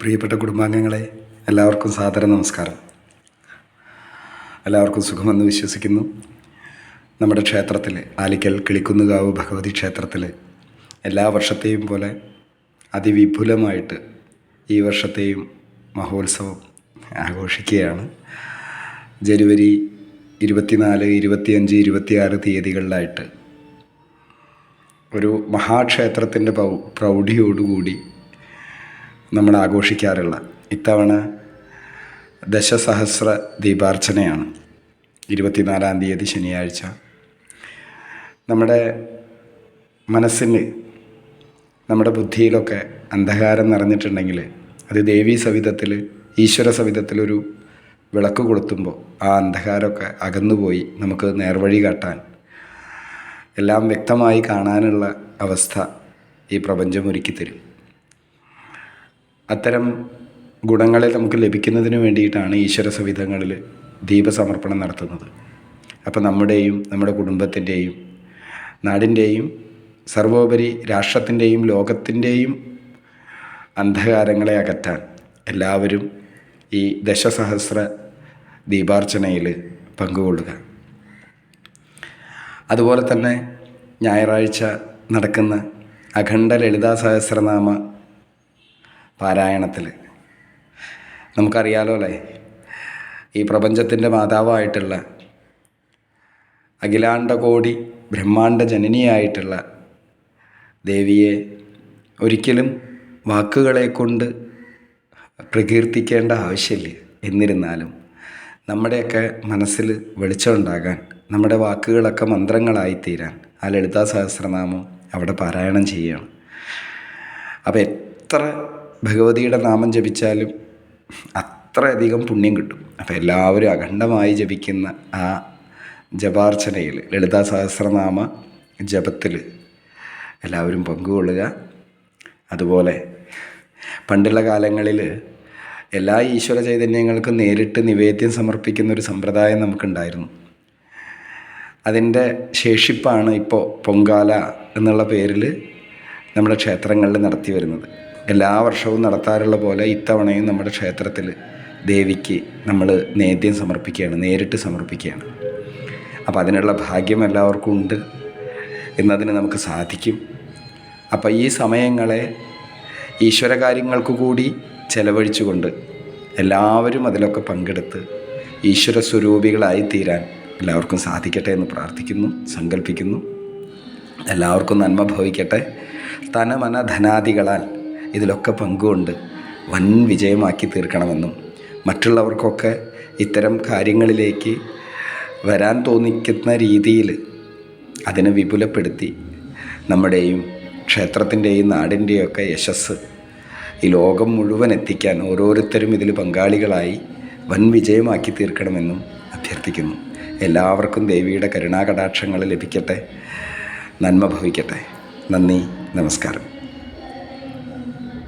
പ്രിയപ്പെട്ട കുടുംബാംഗങ്ങളെ എല്ലാവർക്കും സാദര നമസ്കാരം. എല്ലാവർക്കും സുഖമെന്ന് വിശ്വസിക്കുന്നു. നമ്മുടെ ക്ഷേത്രത്തിൽ ആലിക്കൽ കിളിക്കുന്നുകാവ് ഭഗവതി ക്ഷേത്രത്തിൽ എല്ലാ വർഷത്തെയും പോലെ അതിവിപുലമായിട്ട് ഈ വർഷത്തെയും മഹോത്സവം ആഘോഷിക്കുകയാണ്. ജനുവരി ഇരുപത്തിനാല് ഇരുപത്തിയഞ്ച് ഇരുപത്തിയാറ് തീയതികളിലായിട്ട് ഒരു മഹാക്ഷേത്രത്തിന്റെ പ്രൗഢിയോടുകൂടി നമ്മൾ ആഘോഷിക്കാറുള്ള ഇത്തവണ ദശസഹസ്ര ദീപാർച്ചനയാണ്. ഇരുപത്തിനാലാം തീയതി ശനിയാഴ്ച. നമ്മുടെ മനസ്സിന് നമ്മുടെ ബുദ്ധിയിലൊക്കെ അന്ധകാരം നിറഞ്ഞിട്ടുണ്ടെങ്കിൽ അത് ദേവീ സവിധത്തിൽ ഈശ്വര സവിധത്തിലൊരു വിളക്ക് കൊളുത്തുമ്പോൾ ആ അന്ധകാരമൊക്കെ അകന്നുപോയി നമുക്ക് നേർവഴി കാട്ടാൻ എല്ലാം വ്യക്തമായി കാണാനുള്ള അവസ്ഥ ഈ പ്രപഞ്ചം ഒരുക്കി തരും അത്തരം ഗുണങ്ങളെ നമുക്ക് ലഭിക്കുന്നതിന് വേണ്ടിയിട്ടാണ് ഈശ്വര സവിധങ്ങളിൽ ദീപസമർപ്പണം നടത്തുന്നത്. അപ്പോൾ നമ്മുടെയും നമ്മുടെ കുടുംബത്തിന്റെയും നാടിന്റെയും സർവോപരി രാഷ്ട്രത്തിന്റെയും ലോകത്തിന്റെയും അന്ധകാരങ്ങളെ അകറ്റാൻ എല്ലാവരും ഈ ദശസഹസ്ര ദീപാർച്ചനയിൽ പങ്കുകൊള്ളുക. അതുപോലെ തന്നെ ഞായറാഴ്ച നടക്കുന്ന അഖണ്ഡ ലളിതാ സഹസ്രനാമ പാരായണത്തിൽ. നമുക്കറിയാലോ അല്ലേ? ഈ പ്രപഞ്ചത്തിന്റെ മാതാവായിട്ടുള്ള അഖിലാണ്ടകോടി ബ്രഹ്മാണ്ട ജനനിയായിട്ടുള്ള ദേവിയെ ഒരിക്കലും വാക്കുകളെ കൊണ്ട് പ്രകീർത്തിക്കേണ്ട ആവശ്യമില്ല. എന്നിരുന്നാലും നമ്മുടെയൊക്കെ മനസ്സിൽ വെളിച്ചമുണ്ടാകാൻ നമ്മുടെ വാക്കുകളൊക്കെ മന്ത്രങ്ങളായിത്തീരാൻ ആ ലളിതാ സഹസ്രനാമം അവിടെ പാരായണം ചെയ്യുകയാണ് അപ്പോൾ എത്ര ഭഗവതിയുടെ നാമം ജപിച്ചാലും അത്രയധികം പുണ്യം കിട്ടും. അപ്പോൾ എല്ലാവരും അഖണ്ഡമായി ജപിക്കുന്ന ആ ജപാർച്ചനയിൽ ലളിതാ സഹസ്രനാമ ജപത്തിൽ എല്ലാവരും പങ്കുകൊള്ളുക. അതുപോലെ പണ്ടുള്ള കാലങ്ങളിൽ എല്ലാ ഈശ്വര ചൈതന്യങ്ങൾക്കും നേരിട്ട് നിവേദ്യം സമർപ്പിക്കുന്ന ഒരു സമ്പ്രദായം നമുക്കുണ്ടായിരുന്നു. അതിന്റെ ശേഷിപ്പാണ് ഇപ്പോൾ പൊങ്കാല എന്നുള്ള പേരിൽ നമ്മുടെ ക്ഷേത്രങ്ങളിൽ നടത്തി വരുന്നത്. എല്ലാ വർഷവും നടത്താറുള്ള പോലെ ഇത്തവണയും നമ്മുടെ ക്ഷേത്രത്തിൽ ദേവിക്ക് നമ്മൾ നേദ്യം സമർപ്പിക്കുകയാണ് നേരിട്ട് സമർപ്പിക്കുകയാണ്. അപ്പോൾ അതിനുള്ള ഭാഗ്യം എല്ലാവർക്കും ഉണ്ട് എന്നതിന് നമുക്ക് സാധിക്കും. അപ്പോൾ ഈ സമയങ്ങളെ ഈശ്വര കാര്യങ്ങൾക്ക് കൂടി ചെലവഴിച്ചുകൊണ്ട് എല്ലാവരും അതിലൊക്കെ പങ്കെടുത്ത് ഈശ്വര സ്വരൂപികളായി തീരാൻ എല്ലാവർക്കും സാധിക്കട്ടെ എന്ന് പ്രാർത്ഥിക്കുന്നു സങ്കല്പിക്കുന്നു. എല്ലാവർക്കും നന്മ ഭവിക്കട്ടെ. തനമന ധനാദികളാൽ ഇതിലൊക്കെ പങ്കുകൊണ്ട് വൻ വിജയമാക്കി തീർക്കണമെന്നും മറ്റുള്ളവർക്കൊക്കെ ഇത്തരം കാര്യങ്ങളിലേക്ക് വരാൻ തോന്നിക്കുന്ന രീതിയിൽ അതിനെ വിപുലപ്പെടുത്തി നമ്മുടെയും ക്ഷേത്രത്തിന്റെയും നാടിന്റെയും ഒക്കെ യശസ് ഈ ലോകം മുഴുവൻ എത്തിക്കാൻ ഓരോരുത്തരും ഇതിൽ പങ്കാളികളായി വൻ വിജയമാക്കി തീർക്കണമെന്നും അഭ്യർത്ഥിക്കുന്നു. എല്ലാവർക്കും ദേവിയുടെ കരുണാകടാക്ഷങ്ങൾ ലഭിക്കട്ടെ. നന്മ ഭവിക്കട്ടെ. നന്ദി. നമസ്കാരം.